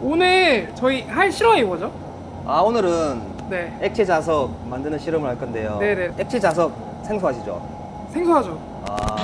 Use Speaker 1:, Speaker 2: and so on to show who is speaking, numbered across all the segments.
Speaker 1: 오늘 저희 할 실험이 뭐죠?
Speaker 2: 아 오늘은
Speaker 1: 네.
Speaker 2: 액체 자석 만드는 실험을 할 건데요.
Speaker 1: 네네.
Speaker 2: 액체 자석 생소하시죠?
Speaker 1: 생소하죠?
Speaker 2: 아.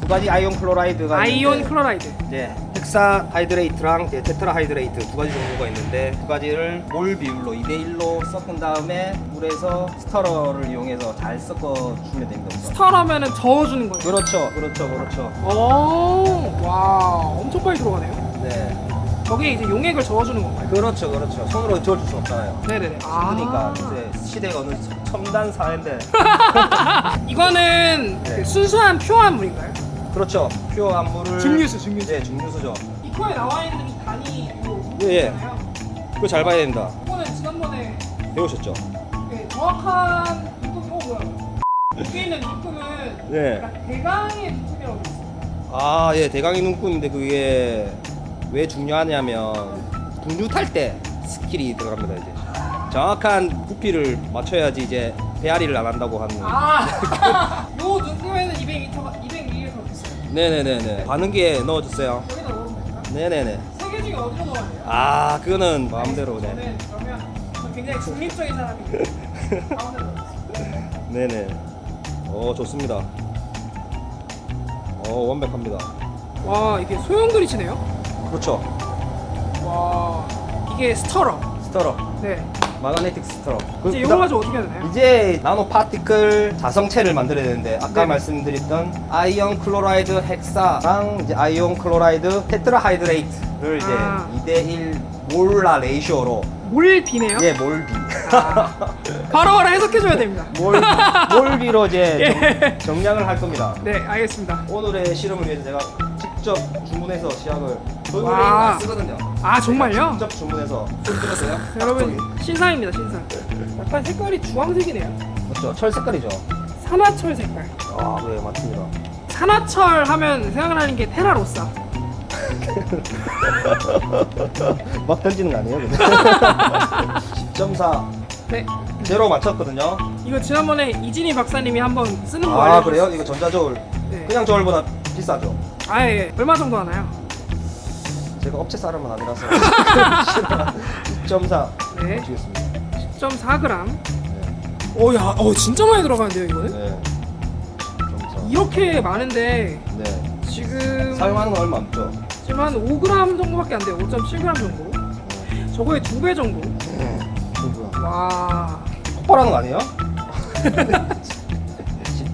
Speaker 2: 두 가지 아이온 클로라이드가
Speaker 1: 아이온
Speaker 2: 있는데
Speaker 1: 클로라이드.
Speaker 2: 이제 헥사 하이드레이트랑 테트라 하이드레이트 두 가지 종류가 있는데 두 가지를 몰 비율로 2대 1로 섞은 다음에 물에서 스터러를 이용해서 잘 섞어 주면 됩니다. 우선.
Speaker 1: 스타라면은 저어주는 거예요.
Speaker 2: 그렇죠, 그렇죠, 그렇죠.
Speaker 1: 오, 와, 엄청 빨리 들어가네요.
Speaker 2: 네,
Speaker 1: 거기에 이제 용액을 저어주는 건가요?
Speaker 2: 그렇죠, 그렇죠. 손으로 저어줄 수 없잖아요.
Speaker 1: 네네네.
Speaker 2: 그러니까 이제 시대가 어느 첨단 사회인데
Speaker 1: 이거는
Speaker 2: 네.
Speaker 1: 그 순수한 퓨어한 물인가요?
Speaker 2: 그렇죠. 퓨어한 물을
Speaker 1: 증류수, 증류수.
Speaker 2: 네, 증류수죠.
Speaker 1: 이 코에 나와 있는 이 단위 이거
Speaker 2: 예, 예.
Speaker 1: 있잖아요.
Speaker 2: 그거 잘 봐야 됩니다.
Speaker 1: 이거는 지난번에
Speaker 2: 배우셨죠?
Speaker 1: 그 정확한 눈금, 어 뭐야? 여기 있는 눈금은
Speaker 2: 네.
Speaker 1: 약간 대강의 눈금이라고 있어요.
Speaker 2: 아, 예, 대강이 눈금인데 그게 왜 중요하냐면 분유 탈때 스킬이 들어갑니다 이제. 정확한 부피를 맞춰야지 이제 배앓이를 안 한다고 하는.
Speaker 1: 아, 요 눈금에는 200m가 200ml 있어요.
Speaker 2: 네네네네. 반응기에 넣어주세요.
Speaker 1: 여기다 넣으면 될까?
Speaker 2: 네네네.
Speaker 1: 세개 중에 어디로 넣어야 돼요?
Speaker 2: 아, 그거는 마음대로 네.
Speaker 1: 저는 그러면 저 굉장히 중립적인 사람이에요. 가운데.
Speaker 2: 네네. 어, 좋습니다. 어, 완벽합니다.
Speaker 1: 와 이게 소용돌이치네요.
Speaker 2: 그렇죠.
Speaker 1: 와 이게 스터러.
Speaker 2: 스터러.
Speaker 1: 네.
Speaker 2: 마그네틱 스터러. 그
Speaker 1: 이제 이거 가지고 어떻게 해야 되나요?
Speaker 2: 이제 나노 파티클 자성체를 만들어야 되는데 아까
Speaker 1: 네.
Speaker 2: 말씀드렸던 아이온 클로라이드 헥사랑 이제 아이온 클로라이드 테트라하이드레이트를 이제
Speaker 1: 아.
Speaker 2: 2대1 몰라 레이쇼로
Speaker 1: 몰비네요.
Speaker 2: 예 몰비
Speaker 1: 아. 바로바로 해석해줘야 됩니다.
Speaker 2: 몰, 몰비로 이제
Speaker 1: 예.
Speaker 2: 정, 정량을 할 겁니다.
Speaker 1: 네 알겠습니다.
Speaker 2: 오늘의 실험을 위해서 제가 직접 주문해서 시약을 저희
Speaker 1: 와.
Speaker 2: 안 쓰거든요.
Speaker 1: 아 정말요?
Speaker 2: 직접 주문해서 손 들었어요?
Speaker 1: 여러분 신상입니다 신상. 약간 색깔이 주황색이네요.
Speaker 2: 맞죠? 철 색깔이죠.
Speaker 1: 산화철 색깔.
Speaker 2: 아, 네 맞습니다.
Speaker 1: 산화철 하면 생각나는 게 테라로사.
Speaker 2: 막 던지는 거 아니에요? 10.4
Speaker 1: 네.
Speaker 2: 제로 맞췄거든요.
Speaker 1: 이거 지난번에 이진희 박사님이 한번 쓰는 거
Speaker 2: 아
Speaker 1: 알려줬어요.
Speaker 2: 그래요? 이거 전자저울
Speaker 1: 네.
Speaker 2: 그냥 저울보다 비싸죠?
Speaker 1: 아 예. 얼마 정도 하나요?
Speaker 2: 제가 업체 사람은 아니라서 10.4
Speaker 1: 네.
Speaker 2: 주겠습니다.
Speaker 1: 10.4g.
Speaker 2: 네.
Speaker 1: 오, 야, 어, 진짜 많이 들어가는데요, 이거는?
Speaker 2: 네. 10.4.
Speaker 1: 이렇게 많은데,
Speaker 2: 네.
Speaker 1: 지금.
Speaker 2: 사용하는 건 얼마 없죠?
Speaker 1: 지금 한 5g 정도밖에 안 돼요. 5.7g 정도. 저거의 두 배 정도.
Speaker 2: 네. 누구야?
Speaker 1: 와.
Speaker 2: 폭발하는 거 아니에요?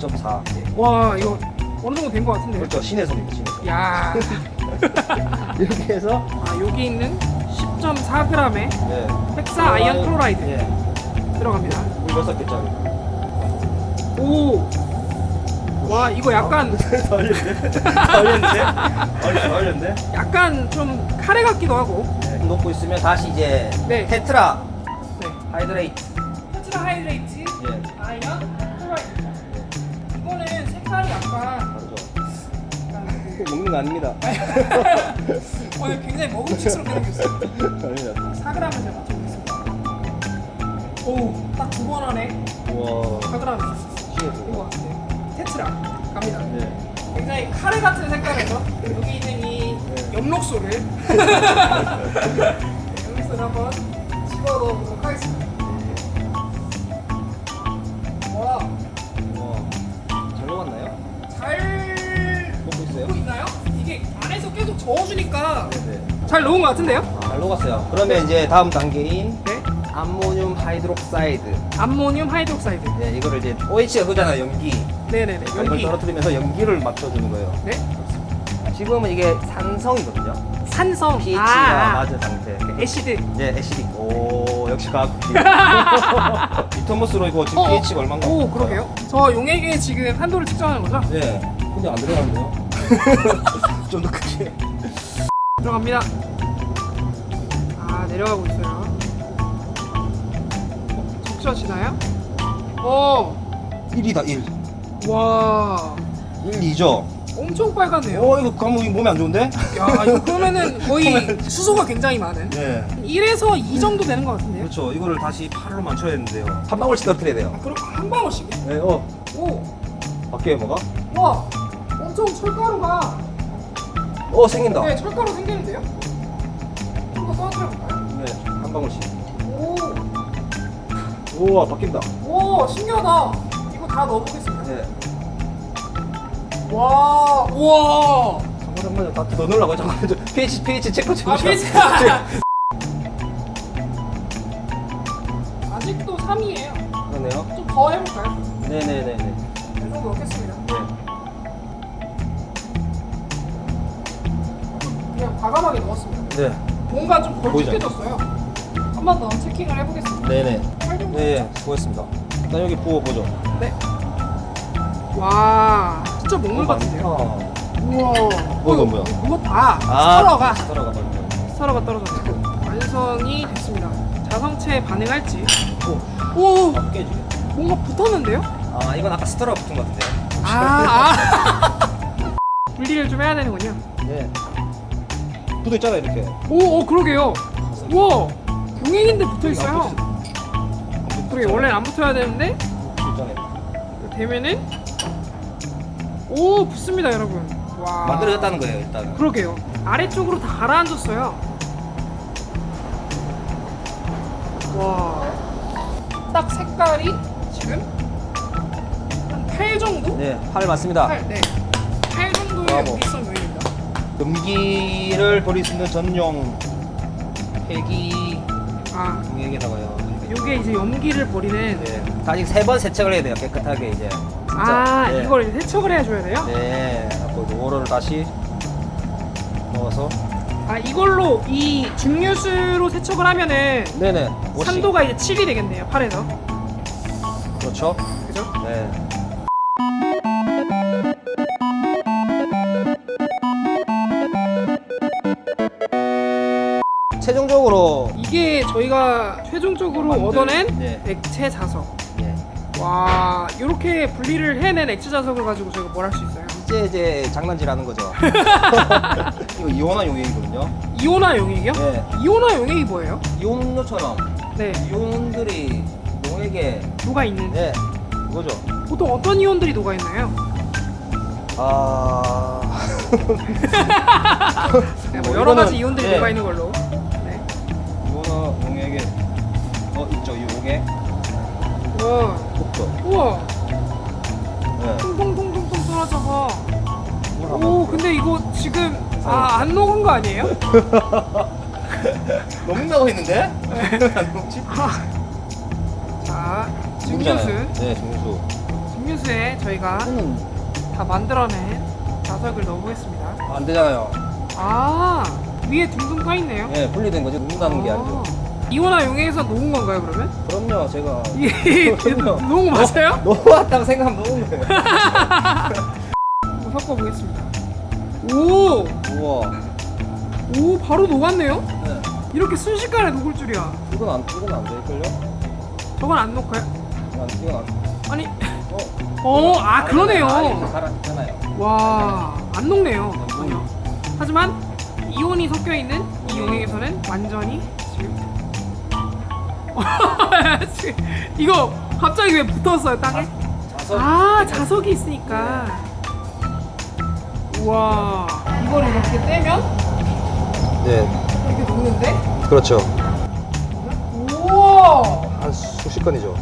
Speaker 2: 10.4
Speaker 1: 와, 이거 어느 정도 된 것 같은데요?
Speaker 2: 그렇죠 신의 손
Speaker 1: 야.
Speaker 2: 이렇게 해서
Speaker 1: 아, 여기 있는 10.4g의
Speaker 2: 네.
Speaker 1: 헥사 아이언 클로라이드
Speaker 2: 예.
Speaker 1: 들어갑니다.
Speaker 2: 물 6개짜리
Speaker 1: 오. 와, 이거 약간,
Speaker 2: 올렸는데? 더 올렸는데?
Speaker 1: 약간 좀 카레 같기도 하고.
Speaker 2: 네. 놓고 있으면 다시 이제
Speaker 1: 네.
Speaker 2: 테트라
Speaker 1: 네.
Speaker 2: 하이드레이트
Speaker 1: 테트라 하이드레이트
Speaker 2: 아닙니다
Speaker 1: 오늘 굉장히 먹음직스럽게 생겼어요.
Speaker 2: 아닙니다
Speaker 1: 4g을 제가 맞춰보겠습니다. 오, 딱 두 번 안에
Speaker 2: 우와
Speaker 1: 4g
Speaker 2: 신의
Speaker 1: 된것 같은데. 테트라 갑니다.
Speaker 2: 네.
Speaker 1: 굉장히 카레 같은 색깔에서 여기 있는 이
Speaker 2: 네.
Speaker 1: 엽록소를 엽록소를 한번 집어 넣어보도록 하겠습니다. 저어주니까
Speaker 2: 네네
Speaker 1: 잘 녹은 것 같은데요?
Speaker 2: 잘 녹았어요 그러면 이제 다음 단계인
Speaker 1: 네.
Speaker 2: 암모늄 하이드록사이드
Speaker 1: 암모늄 하이드록사이드.
Speaker 2: 네, 이거를 이제 OH가 그잖아요 연기
Speaker 1: 네네네.
Speaker 2: 이걸
Speaker 1: 연기.
Speaker 2: 떨어뜨리면서 연기를 맞춰주는 거예요
Speaker 1: 네.
Speaker 2: 지금은 이게 산성이거든요
Speaker 1: 산성.
Speaker 2: pH가
Speaker 1: 아,
Speaker 2: 낮은 상태
Speaker 1: 애시드.
Speaker 2: 네, 애시딕. 오, 역시 과학국이. 리터머스로 이거 지금
Speaker 1: 어,
Speaker 2: pH가 얼마인가?
Speaker 1: 오,
Speaker 2: 볼까요?
Speaker 1: 그러게요. 저 용액에 지금 한도를 측정하는 거죠?
Speaker 2: 네. 근데 안 들어가는데요? 좀 더 크게.
Speaker 1: 들어갑니다. 아, 내려가고 있어요. 어, 적셔지나요? 오,
Speaker 2: 1이다, 1.
Speaker 1: 와,
Speaker 2: 1, 2죠?
Speaker 1: 엄청 빨갛네요.
Speaker 2: 어, 이거 감독이 몸에 안 좋은데?
Speaker 1: 야, 이거 그러면은 거의 수소가 굉장히 많은.
Speaker 2: 네.
Speaker 1: 1에서 2 정도 되는 것 같은데요?
Speaker 2: 그렇죠. 이거를 다시 팔로 맞춰야 되는데요. 한 방울씩 떨어뜨려야 돼요.
Speaker 1: 아, 그럼 한 방울씩이요?
Speaker 2: 네, 어.
Speaker 1: 오,
Speaker 2: 바뀌어요, 뭐가?
Speaker 1: 와, 엄청 철가루가
Speaker 2: 어 생긴다.
Speaker 1: 네, 철가루 생기는데요? 한번 써드려볼까요?
Speaker 2: 네, 한 방울씩.
Speaker 1: 오,
Speaker 2: 우와 바뀐다.
Speaker 1: 오, 신기하다. 이거 다 넣어보겠습니다.
Speaker 2: 네.
Speaker 1: 와, 우와.
Speaker 2: 잠깐 잠깐만 다 넣으려고 잠깐만 저 pH pH 체크 좀.
Speaker 1: 아,
Speaker 2: 해
Speaker 1: 과감하게 넣었습니다.
Speaker 2: 네.
Speaker 1: 뭔가 좀? 걸쭉해졌어요. 한 번 더 체킹을 해보겠습니다.
Speaker 2: 네네.
Speaker 1: 팔 정도?
Speaker 2: 네, 수고했습니다. 일단 여기 부어 보죠.
Speaker 1: 네. 와, 진짜 먹물 같은데요? 우와.
Speaker 2: 뭐 이건 뭐야?
Speaker 1: 이거 다
Speaker 2: 아,
Speaker 1: 스터러가
Speaker 2: 스터러가 맞네.
Speaker 1: 스터러가 떨어졌어요. 완성이 됐습니다. 자성체 반응할지. 오,
Speaker 2: 아, 깨지게.
Speaker 1: 뭔가 붙었는데요?
Speaker 2: 아, 이건 아까 스터러가 붙은 것 같은데.
Speaker 1: 아, 아. 분리를 좀 해야 되는군요.
Speaker 2: 네. 붙어 있잖아 이렇게.
Speaker 1: 오, 오 그러게요. 우와, 용액인데 붙어 있어요. 그러게 원래는 안 붙어야 되는데
Speaker 2: 붙어.
Speaker 1: 되면은 오 붙습니다, 여러분. 와.
Speaker 2: 만들어졌다는 거예요 일단은.
Speaker 1: 그러게요. 아래쪽으로 다 가라앉았어요. 와. 딱 색깔이 지금 한 8 정도?
Speaker 2: 네, 팔 맞습니다.
Speaker 1: 8, 네. 8 정도의
Speaker 2: 브라보.
Speaker 1: 우리선
Speaker 2: 염기를 버릴 수 있는 전용 폐기
Speaker 1: 아,
Speaker 2: 용액에다가요.
Speaker 1: 요게 이제 염기를 버리는
Speaker 2: 네. 아직 세 번 세척을 해야 돼요 깨끗하게 이제. 진짜.
Speaker 1: 아,
Speaker 2: 네.
Speaker 1: 이걸 이제 세척을 해줘야 돼요?
Speaker 2: 네. 그리고 요거를 다시 넣어서.
Speaker 1: 아, 이걸로 이 증류수로 세척을 하면은
Speaker 2: 네네. 워싱.
Speaker 1: 산도가 이제 7이 되겠네요, 팔에서.
Speaker 2: 그렇죠.
Speaker 1: 그죠?
Speaker 2: 네. 최종적으로
Speaker 1: 이게 저희가 최종적으로 얻어낸
Speaker 2: 네.
Speaker 1: 액체 자석.
Speaker 2: 예.
Speaker 1: 와, 이렇게 분리를 해낸 액체 자석을 가지고 저희가 뭘 할 수 있어요?
Speaker 2: 이제 이제 장난질하는 거죠. 이거 이온화 용액이거든요.
Speaker 1: 이온화 용액이요?
Speaker 2: 네.
Speaker 1: 이온화 용액이 뭐예요?
Speaker 2: 이온료처럼
Speaker 1: 네,
Speaker 2: 이온들이 용액에
Speaker 1: 녹아 있는.
Speaker 2: 네 그거죠.
Speaker 1: 보통 어떤 이온들이 녹아 있나요?
Speaker 2: 아
Speaker 1: 네, 뭐뭐 여러
Speaker 2: 이거는-
Speaker 1: 가지 이온들이
Speaker 2: 네.
Speaker 1: 녹아 있는 걸로.
Speaker 2: 어 있죠 이 용액
Speaker 1: 우와,
Speaker 2: 없죠.
Speaker 1: 우와,
Speaker 2: 네.
Speaker 1: 통통통통통 떨어져서. 오, 근데 이거 지금 아, 안 녹은 거 아니에요?
Speaker 2: 녹는다고 했는데 안 녹지?
Speaker 1: 자,
Speaker 2: 녹잖아요.
Speaker 1: 증류수.
Speaker 2: 네 증류수.
Speaker 1: 증류수에 저희가
Speaker 2: 이거는
Speaker 1: 다 만들어낸 자석을 넣어보겠습니다.
Speaker 2: 안 되잖아요.
Speaker 1: 아, 위에 둥둥 떠 있네요.
Speaker 2: 네 분리된 거지 녹는다는 게 아니죠.
Speaker 1: 이온화 용액에서 녹은 건가요, 그러면?
Speaker 2: 그럼요 제가
Speaker 1: 이게
Speaker 2: 그럼요.
Speaker 1: 녹은 거 맞아요?
Speaker 2: 녹았다고 생각하면 녹은 거예요.
Speaker 1: 한번 섞어보겠습니다. 오!
Speaker 2: 우와.
Speaker 1: 오, 바로 녹았네요?
Speaker 2: 네.
Speaker 1: 이렇게 순식간에 녹을 줄이야.
Speaker 2: 이건 안 이건 안 될걸요?
Speaker 1: 저건 안 녹아요?
Speaker 2: 안 이건 안.
Speaker 1: 아니,
Speaker 2: 어.
Speaker 1: 어, 아, 그러네요.
Speaker 2: 가라앉잖아요.
Speaker 1: 와, 안 녹네요.
Speaker 2: 네,
Speaker 1: 전혀. 하지만 이온이 섞여 있는 이 용액에서는 완전히 이거 갑자기 왜 붙었어요, 땅에?
Speaker 2: 자석.
Speaker 1: 아, 자석이 있으니까. 우와, 이걸 이렇게 떼면
Speaker 2: 네.
Speaker 1: 이렇게 녹는데?
Speaker 2: 그렇죠.
Speaker 1: 우와!
Speaker 2: 한 수십 건이죠.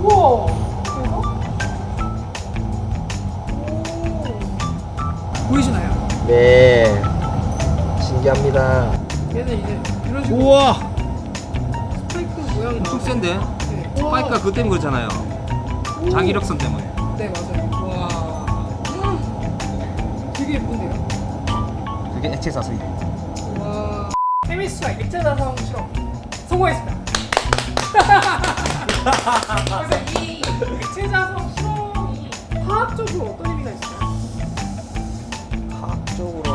Speaker 1: 우와! 그래서? 오. 보이시나요?
Speaker 2: 네. 신기합니다.
Speaker 1: 얘는 이제
Speaker 2: 우와.
Speaker 1: 스파이크 모양이
Speaker 2: 엄청 센데?
Speaker 1: 네.
Speaker 2: 스파이크가 그것 때문에 그렇잖아요.
Speaker 1: 오.
Speaker 2: 자기력선 때문에.
Speaker 1: 네 맞아요. 와. 음. 되게 예쁜데요.
Speaker 2: 그게 액체 자석이.
Speaker 1: 와. 케미스트와 액체 자성 실험 성공했습니다. 그래서 이 액체 자성 실험이 화학적으로 어떤 의미가 있을까요?
Speaker 2: 과학적으로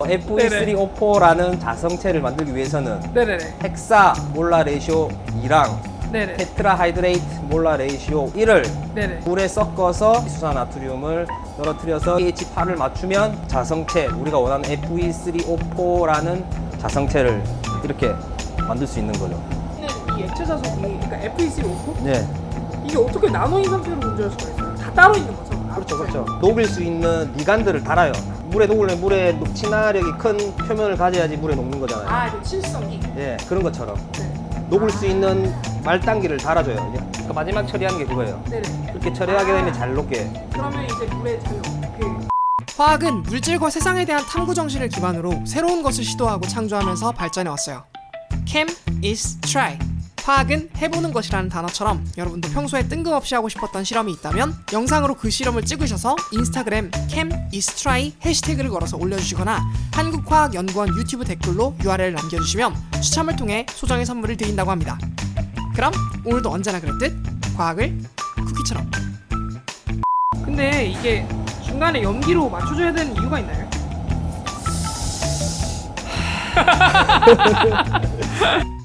Speaker 2: FE3O4라는 자성체를 만들기 위해서는
Speaker 1: 네네네.
Speaker 2: 헥사 몰라 레이쇼 2랑
Speaker 1: 네네.
Speaker 2: 테트라 하이드레이트 몰라 레이시오 1을
Speaker 1: 네네.
Speaker 2: 물에 섞어서 수산 나트륨을 떨어뜨려서 pH8을 맞추면 자성체 우리가 원하는 FE3O4라는 자성체를 이렇게 만들 수 있는 거죠.
Speaker 1: 이 액체 자석이 그러니까 FEC5
Speaker 2: 네.
Speaker 1: 이게 어떻게 나노인 상태로 존재할 수가 있어요? 다 따로 있는 거죠?
Speaker 2: 그렇죠, 그렇죠. 녹일 수 있는 미간들을 달아요. 물에 녹으려면 물에 녹- 친화력이 큰 표면을 가져야지 물에 녹는 거잖아요.
Speaker 3: 아, 칠성기.
Speaker 2: 예, 그런 것처럼
Speaker 3: 네.
Speaker 2: 녹을 수 있는 말단기를 달아줘요. 이제. 그러니까 마지막 처리하는 게 그거예요.
Speaker 3: 네네.
Speaker 2: 그렇게 처리하게 되면 잘 녹게.
Speaker 3: 그러면 이제 물에 잘 그.
Speaker 1: 화학은 물질과 세상에 대한 탐구 정신을 기반으로 새로운 것을 시도하고 창조하면서 발전해 왔어요. Chem is try. 화학은 해보는 것이라는 단어처럼 여러분도 평소에 뜬금없이 하고 싶었던 실험이 있다면 영상으로 그 실험을 찍으셔서 인스타그램 try 해시태그를 걸어서 올려주시거나 한국화학연구원 유튜브 댓글로 URL 남겨주시면 추첨을 통해 소정의 선물을 드린다고 합니다. 그럼 오늘도 언제나 그랬듯 과학을 쿠키처럼
Speaker 3: 근데 이게 중간에 염기로 맞춰줘야 되는 이유가 있나요?